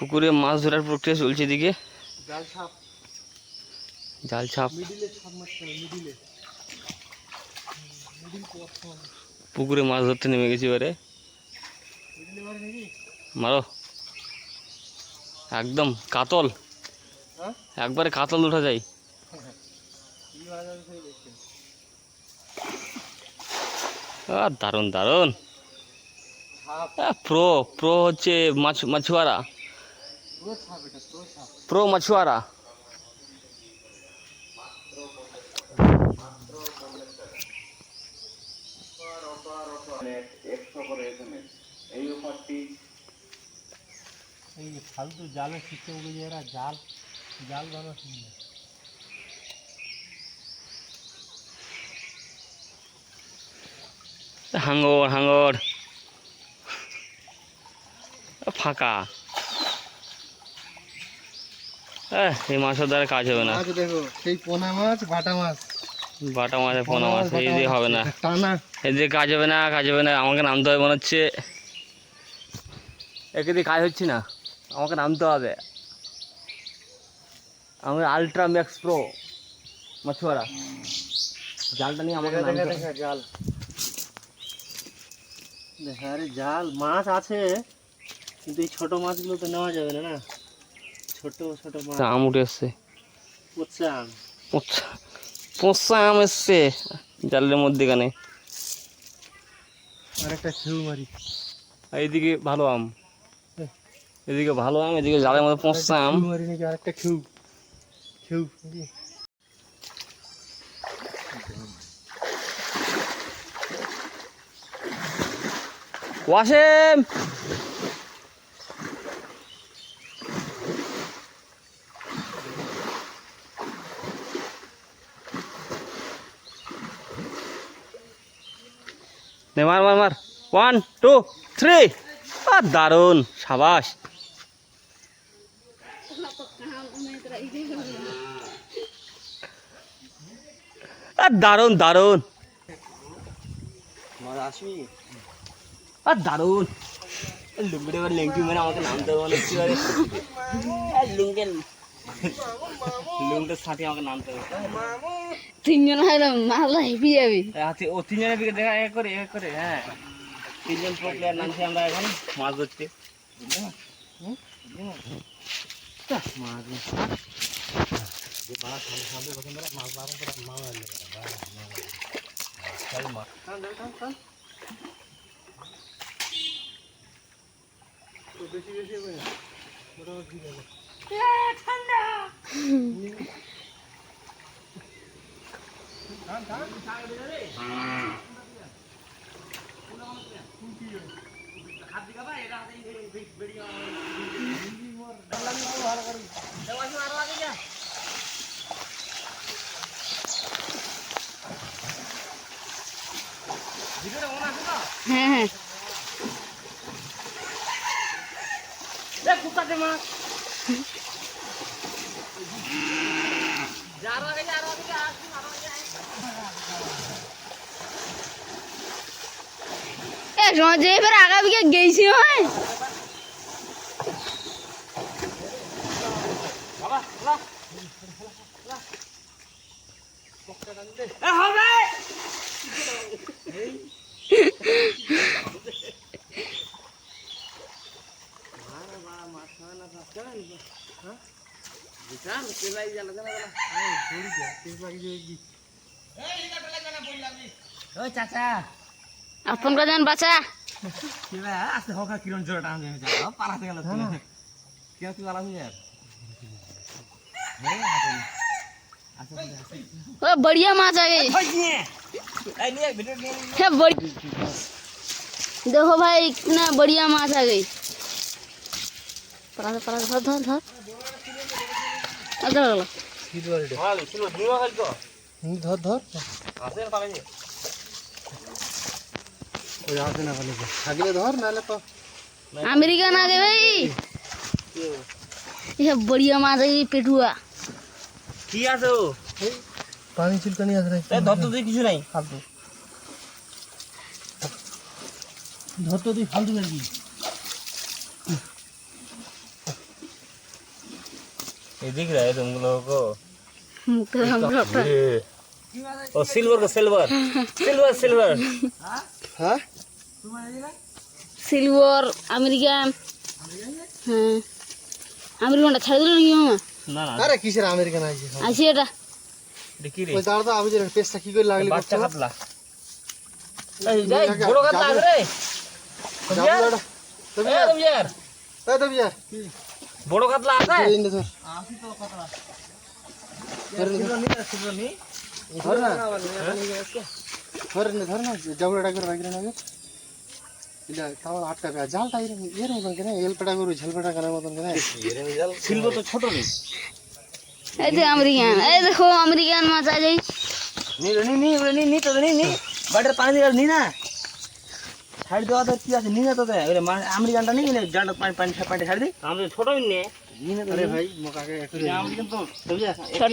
পুকুরে মাছ ধরার প্রক্রিয়া চলছে এদিকে। জাল ছাপ। জাল পুকুরে মাছ ধরতে নেমে গেছি এবারে। মারি একদম কাতল। হ্যাঁ? একবারে কাতল উঠা যায়। দারুণ দারুণ। প্রো প্রো হচ্ছে মাছ মাছুয়ারা প্রো মাছুয়ারা এই ফালতু জালের সিস্টেমগুলো যে এরা জাল জাল শুনবে হাঙ্গর হাঙ্গর। ফাঁকা। আহ, এই মাছের দ্বারা কাজ হবে না। দেখো সেই পোনা মাছ বাটা মাছ। বাটা মাছের পোনা মাছ এই দিয়ে হবে না। টানা। এদিকে কাজ হবে না কাজ হবে না আমাকে নামতে হবে মনে হচ্ছে। একে দিয়ে কাজ হচ্ছে না আমাকে নামতে হবে। আমি আলট্রা ম্যাক্স প্রো মাছুয়ারা জালটা নিয়ে আমাকে জাল। দেখা আরে জাল মাছ আছে কিন্তু এই ছোট মাছগুলো তো নেওয়া যাবে না না? ছোট ছোট আম উঠে এসছে। পচে আম। আম এসছে জালের মধ্যেখানে। আর একটা খেউ মারি। আর এদিকে ভালো আম। এদিকে ভালো আম এদিকে জালের মধ্যে পোষা আম। মারি নাকি আরেকটা খেউ খেউ নাকি? ওয়াসেম! নে মার মার মার। ওয়ান টু থ্রি আর দারুণ সাবাস। আর দারুণ দারুণ। মাছ আসবি? আর দারুণ। লুঙ্গিটা এবার লেংটি মেরে আমাকে নামতে হবে মনে লুঙ্গের সাথে আমাকে নামতে হবে। তিনজন হলে মালদা হেপি যাবে এই হাতে ও তিনজনের দিকে দেখা এক করে এক করে হ্যাঁ। তিনজন প্রো প্লেয়ার নামছি আমরা এখন মাছ ধরতে। বেশি বেশি মোটামুটি ঠিক আছে হ্যাঁ হ্যাঁ এ সময় যে এবার আগা বিকে গেছি হয় চাচা ফোন করে যান বাচ্চা আসতে হোক কিরণ জোরে টান পালাতে গেল কেউ তুই পালাবি আর ও বড়িয়া মাছ আগে। দেখো ভাই কিনা বড়িয়া মাছ আগে। ধর ধর ধর। আচ্ছা, ধর हाँ, अमेरिकन आ गए भाई। ये बढ़िया मार है पेटुआ। किया तो। पानी छिड़का नहीं आ रहा है। धर तो दे कुछ नहीं फालतू धर तो दे फालतू कर दी ये दिख रहा है तुम लोगों को। तो हम लोग और सिल्वर का सिल्वर। Silver silver. हाँ। হ্যাঁ? সিলভার আমেরিকা হ্যাঁ। আমেরিকানটা ছাড়ে দিল নাকি মামা? আরে কিসের আমেরিকান আছে আছে এটা। দেখি রে? করে লাগলি বাচ্চা কাটলা বড় কাট বড় কাতলা তো ধরেন ধরেন জাবড়াটা করে রাখলেন আগে এটা তাহলে আটকাবে আর জালটা এরকম এরকম কেন এলপেটা করে ঝেলপেটা কেনার মতন কেন। শিল্প তো ছোট নেই এই যে আমেরিকান এই দেখো আমেরিকান মাছ আ যাই নি নি নি নি নি তো নি নি। বাটার পানি দিয়ে নি না। ছাড় দেওয়া তো কি আছে নি না তো ওরে আমেরিকানটা নি না জালটা পানি পানি পানি ছাড় দি। আমাদের ছোট নি। নি না তো ভাই মোকাকে একটু আমেরিকান তো। ছোট।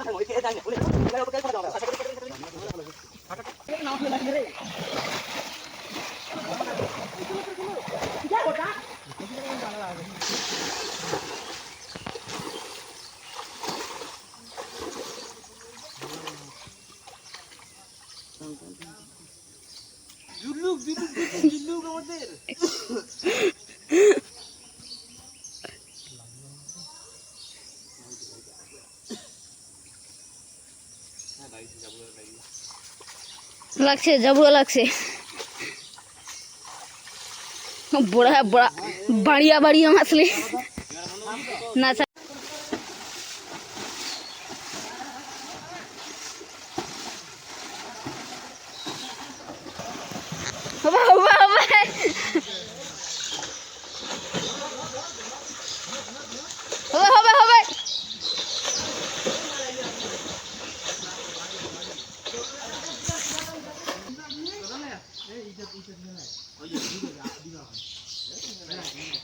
कर দেখো ভাই ऐसे লাগছে জাবুয়া লাগছে বড়া বড়া বাড়িয়া বাড়িয়া মাছলি না ઊભા ઊભા ઊભા હવે હવે હવે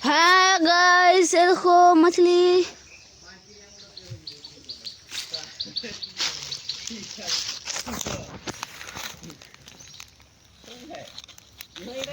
હા ગાઈસ એ દેખો મછલી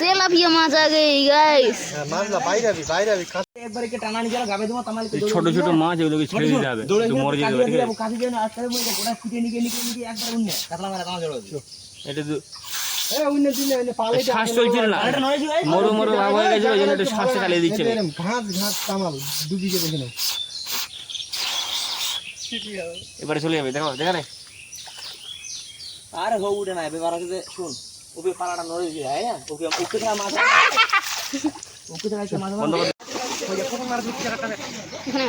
তেলাপিয়া মাছ আ গই গাইস মাছলা বাইরে আবি বাইরে আবি একবারে কে টানা নিয়ে গাবে তোমার তামালে ছোট ছোট মাছ এগুলোকে ছেড়ে দিতে হবে তো মরে যেতে পারে ঠিক আছে। কাজে যেন আজকে বলে গোটা ফুটে নিয়ে নিয়ে নিয়ে একবার উন্নে কাতলা মারা কামা জড়ো এটা তো এ উইনে দিনে এনে পালে শ্বাস চলছিল না। মরো মরো ভাব হয়ে গেছে ওই জন্য একটু শ্বাস চালিয়ে দিচ্ছে। ঘাস ঘাস কামাল ডুবি দেখে নাও। এবারে চলে যাবে দেখো দেখা রে আরে হো উঠে না এবার শুন। ওকে পালাটা নড়ে দিয়ে না ওকে ওকে থেকে মাছ ওকে থেকে মাছ বন্ধ করে এখানে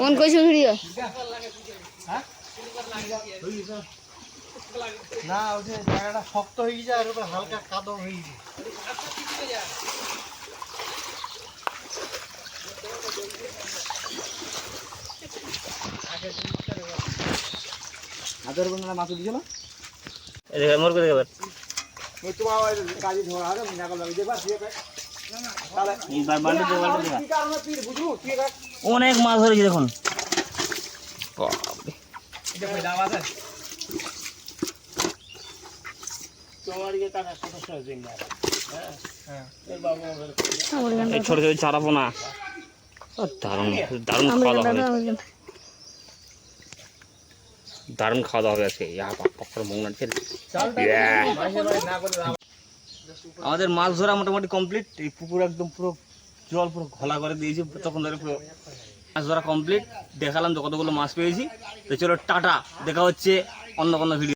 কোন কইছো ভিডিও। না ওটা জায়গাটা শক্ত হয়ে গেছে আর হালকা কাদো হয়ে গেছে। হাতের মাছ দিছিল এদিকে মোর করে এবার এইবার বাল্টি দে বাল্টি দে অনেক মাছ ধরেছি দেখুন। ছোট ছোট চারা পোনা। ও, দারুণ দারুণ খাওয়া দাওয়া দারুণ খাওয়া দাওয়া ছেড়ে আমাদের মাছ ধরা মোটামুটি কমপ্লিট এই পুকুর একদম পুরো জল পুরো ঘোলা করে দিয়েছি। তখন ধরে পুরো মাছ ধরা কমপ্লিট দেখালাম তো কতগুলো মাছ পেয়েছি। তো চলো টাটা। দেখা হচ্ছে অন্য কোনো ভিডিও